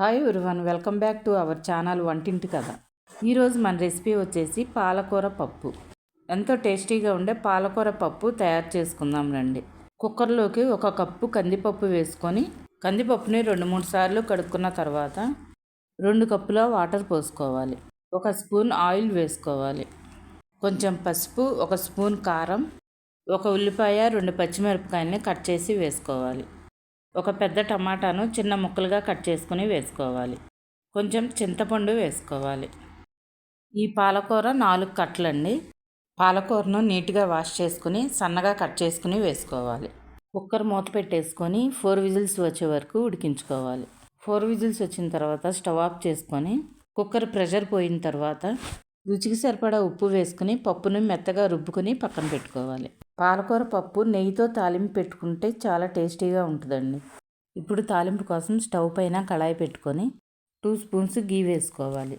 Hi one welcome back to our channel Vantinti Katha ఈరోజు మన recipe వచ్చేసి పాలకూర పప్పు. ఎంతో టేస్టీగా ఉండే పాలకూర పప్పు తయారు చేసుకుందాం రండి. కుక్కర్లోకి ఒక కప్పు కందిపప్పు వేసుకొని కందిపప్పుని రెండు మూడు సార్లు కడుక్కున్న తర్వాత రెండు కప్పుల వాటర్ పోసుకోవాలి. ఒక స్పూన్ ఆయిల్ వేసుకోవాలి. కొంచెం పసుపు ఒక స్పూన్ కారం ఒక ఉల్లిపాయ రెండు పచ్చిమిరపకాయలని కట్ చేసి వేసుకోవాలి. ఒక పెద్ద టమాటాను చిన్న ముక్కలుగా కట్ చేసుకుని వేసుకోవాలి. కొంచెం చింతపండు వేసుకోవాలి. ఈ పాలకూర నాలుగు కట్టలండి. పాలకూరను నీట్గా వాష్ చేసుకుని సన్నగా కట్ చేసుకుని వేసుకోవాలి. కుక్కర్ మూత పెట్టేసుకొని ఫోర్ విజిల్స్ వచ్చే వరకు ఉడికించుకోవాలి. ఫోర్ విజిల్స్ వచ్చిన తర్వాత స్టవ్ ఆఫ్ చేసుకొని కుక్కర్ ప్రెషర్ పోయిన తర్వాత రుచికి సరిపడా ఉప్పు వేసుకుని పప్పును మెత్తగా రుబ్బుకొని పక్కన పెట్టుకోవాలి. పాలకూర పప్పు నెయ్యితో తాలింపు పెట్టుకుంటే చాలా టేస్టీగా ఉంటుందండి. ఇప్పుడు తాలింపు కోసం స్టవ్ పైన కళాయి పెట్టుకొని టూ స్పూన్స్ గీ వేసుకోవాలి.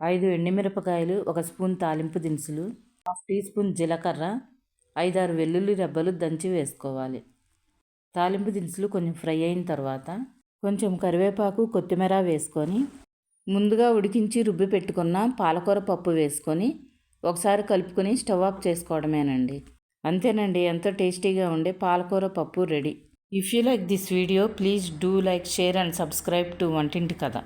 ఐదు ఎండుమిరపకాయలు ఒక స్పూన్ తాలింపు దినుసులు హాఫ్ టీ స్పూన్ జీలకర్ర ఐదారు వెల్లుల్లి రెబ్బలు దంచి వేసుకోవాలి. తాలింపు దినుసులు కొంచెం ఫ్రై అయిన తర్వాత కొంచెం కరివేపాకు కొత్తిమీర వేసుకొని ముందుగా ఉడికించి రుబ్బి పెట్టుకున్న పాలకూర పప్పు వేసుకొని ఒకసారి కలుపుకొని స్టవ్ ఆఫ్ చేసుకోవడమేనండి. అంతేనండి ఎంతో టేస్టీగా ఉండే పాలకూర పప్పు ready. If you like this video please do like share and subscribe to Vantinti Katha.